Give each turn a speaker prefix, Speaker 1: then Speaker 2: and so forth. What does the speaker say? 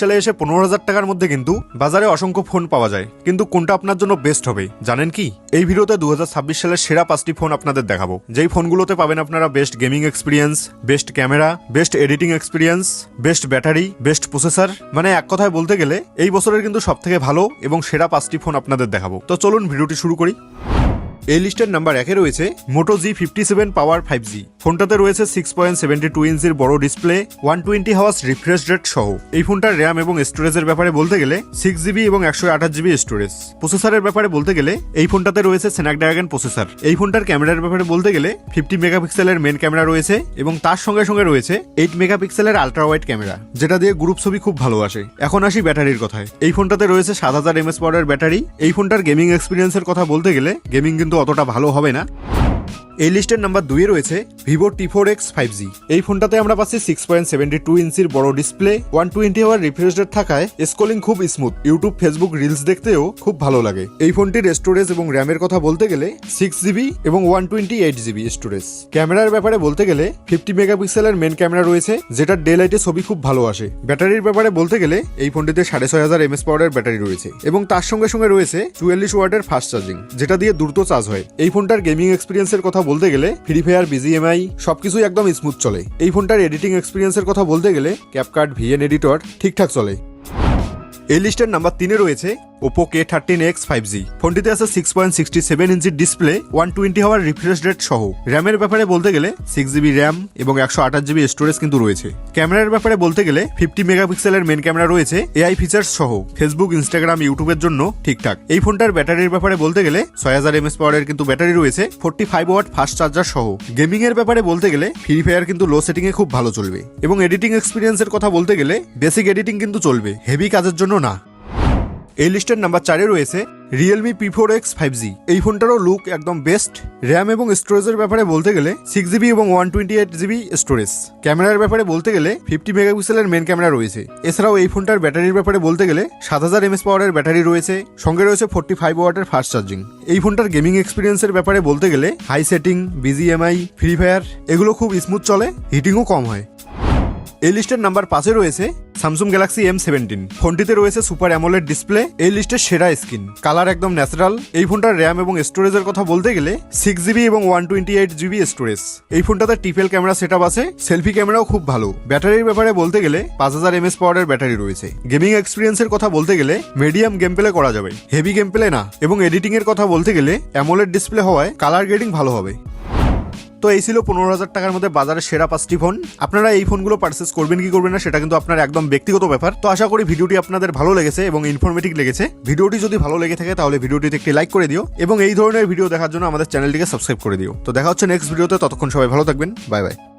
Speaker 1: সালে এসে পনেরো হাজার টাকার মধ্যে কিন্তু বাজারে অসংখ্য ফোন পাওয়া যায়। কিন্তু কোনটা আপনার জন্য বেস্ট হবে, জানেন কি? এই ভিডিওতে দু হাজার ছাব্বিশ সালের সেরা পাঁচটি ফোন আপনাদের দেখাবো। যেই ফোনগুলোতে পাবেন আপনারা best gaming experience best camera best editing experience best battery best processor মানে এক কথায় বলতে গেলে, এই বছরের কিন্তু সব থেকে ভালো এবং সেরা পাঁচটি ফোন আপনাদের দেখাবো। তো চলুন ভিডিওটি শুরু করি। এই লিস্টের নাম্বার একে রয়েছে Moto G fifty seven power five G ফোনটাতে রয়েছে সিক্স পয়েন্ট সেভেন্টি টু ইঞ্চির বড় display one twenty hours refresh rate সহ। এই ফোনটার র্যাম এবং স্টোরেজের ব্যাপারে বলতে গেলে সিক্স জিবি এবং একশো আঠাশ জিবি স্টোরেজ প্রসেসরের ব্যাপারে বলতে গেলে এই ফোনটাতে রয়েছে স্ন্যাপড্রাগন প্রসেসর এই ফোনটার ক্যামেরার ব্যাপারে বলতে গেলে ফিফটি মেগাপিক্সেলের মেন ক্যামেরা রয়েছে এবং তার সঙ্গে সঙ্গে রয়েছে এইট মেগাপিক্সেলের আলট্রা ওয়াইড ক্যামেরা যেটা দিয়ে গ্রুপ ছবি খুব ভালো আসে। এখন আসি ব্যাটারির কথায়। এই ফোনটাতে রয়েছে সাত হাজার এমএস পাওয়ারের ব্যাটারি। এই ফোনটার গেমিং এক্সপিরিয়েন্সের কথা বলতে গেলে গেমিং কিন্তু অতটা ভালো হবে না। এই লিস্টের নাম্বার দুইয়ে রয়েছে Vivo T four X five G. এই ফোনটাতে আমরা পাচ্ছি সিক্স পয়েন্ট সেভেন্টি টু ইঞ্চির বড় display one twenty hour refresh rate থাকায় স্কোলিং খুব স্মুথ ইউটিউব ফেসবুক রিলস দেখতেও খুব ভালো লাগে। এই ফোনটির স্টোরেজ এবং র্যামের কথা বলতে গেলে সিক্স জিবি এবং one twenty eight GB storage ক্যামেরার ব্যাপারে বলতে গেলে ফিফটি মেগাপিক্সেলের মেন ক্যামেরা রয়েছে, যেটার ডে লাইটে ছবি খুব ভালো আসে। ব্যাটারির ব্যাপারে বলতে গেলে এই ফোনটিতে সাড়ে ছয় হাজার এমএস পাওয়ারের ব্যাটারি রয়েছে এবং তার সঙ্গে সঙ্গে রয়েছে চুয়াল্লিশ ওয়াটের ফাস্ট চার্জিং যেটা দিয়ে দ্রুত চার্জ হয়। এই ফোনটার গেমিং এক্সপিরিয়েন্সের কথা বলতে গেলে ফ্রি ফায়ার বিজিএমআই সবকিছুই একদম স্মুথ চলে। এই ফোনটার এডিটিং এক্সপিরিয়েন্সের কথা বলতে গেলে ক্যাপকার্ট ভিএন এডিটর ঠিকঠাক চলে। এই লিস্টের নাম্বার তিনে রয়েছে Oppo K thirteen X five G ফোনটিতে আছে সিক্স পয়েন্ট সিক্সটি সেভেন ইঞ্চির display one twenty hour refresh rate সহ। র্যামের ব্যাপারে বলতে গেলে সিক্স জিবি র্যাম এবং একশো আঠাশ জিবি স্টোরেজ কিন্তু রয়েছে। ক্যামেরার ব্যাপারে বলতে গেলে ফিফটি মেগাপিক্সেলের মেন ক্যামেরা রয়েছে এআই ফিচার্স সহ। ফেসবুক ইনস্টাগ্রাম ইউটিউবের জন্য ঠিকঠাক। এই ফোনটার ব্যাটারির ব্যাপারে বলতে গেলে ছয় হাজার এমএস পাওয়ারের কিন্তু ব্যাটারি রয়েছে forty five watt fast charger সহ। গেমিং এর ব্যাপারে বলতে গেলে ফ্রি ফায়ার কিন্তু লো সেটিং এ খুব ভালো চলবে। এবং এডিটিং এক্সপিরিয়েন্সের কথা বলতে গেলে বেসিক এডিটিং কিন্তু চলবে। হেভি কাজের জন্য না। এই লিস্টের নাম্বার চারে রয়েছে Realme P four X five G এই ফোনটারও লুক একদম বেস্ট র্যাম এবং স্টোরেজের ব্যাপারে বলতে গেলে সিক্স জিবি এবং one twenty eight GB storage ক্যামেরার ব্যাপারে বলতে গেলে ফিফটি মেগাপিক্সেলের মেন ক্যামেরা রয়েছে। এছাড়াও এই ফোনটার ব্যাটারির ব্যাপারে বলতে গেলে সাত হাজার এমএস পাওয়ারের ব্যাটারি রয়েছে। সঙ্গে রয়েছে ফোর্টি ফাইভ ওয়াটের ফাস্ট চার্জিং এই ফোনটার গেমিং এক্সপিরিয়েন্সের ব্যাপারে বলতে গেলে high setting BGMI free fire এগুলো খুব স্মুথ চলে হিটিংও কম হয়। এই লিস্টের নাম্বার পাঁচে রয়েছে স্যামসুং গ্যালাক্সি এম সেভেন্টিন ফোনটিতে রয়েছে সুপার অ্যামোলেড ডিসপ্লে এই লিস্টের সেরা স্ক্রিন কালার একদম ন্যাচারাল এই ফোনটার র্যাম এবং স্টোরেজের কথা বলতে গেলে সিক্স জিবি এবং one twenty eight GB storage এই ফোনটাতে টিপেল ক্যামেরা সেট আছে সেলফি ক্যামেরাও খুব ভালো। ব্যাটারির ব্যাপারে বলতে গেলে পাঁচ হাজার এমএস পাওয়ারের ব্যাটারি রয়েছে। গেমিং এক্সপিরিয়েন্সের কথা বলতে গেলে মিডিয়াম গেম প্লে করা যাবে। হেভি গেম প্লে না। এবং এডিটিং এর কথা বলতে গেলে অ্যামোলেড ডিসপ্লে হওয়ায় কালার গ্রেডিং ভালো হবে। তো এই ছিল পনেরো হাজার টাকার মধ্যে বাজারে সেরা পাঁচটি ফোন আপনারা এই ফোনগুলো পার্চেস করবেন কি করবেন না, সেটা কিন্তু আপনার একদম ব্যক্তিগত ব্যাপার। তো আশা করি ভিডিওটি আপনাদের ভালো লেগেছে এবং ইনফরমেটিভ লেগেছে। ভিডিওটি যদি ভালো লেগে থাকে, তাহলে ভিডিওটিতে একটি লাইক করে দিও এবং এই ধরনের ভিডিও দেখার জন্য আমাদের চ্যানেলটিকে সাবস্ক্রাইব করে দিও। তো দেখা হচ্ছে নেক্সট ভিডিওতে ততক্ষণ সবাই ভালো থাকবেন বাই বাই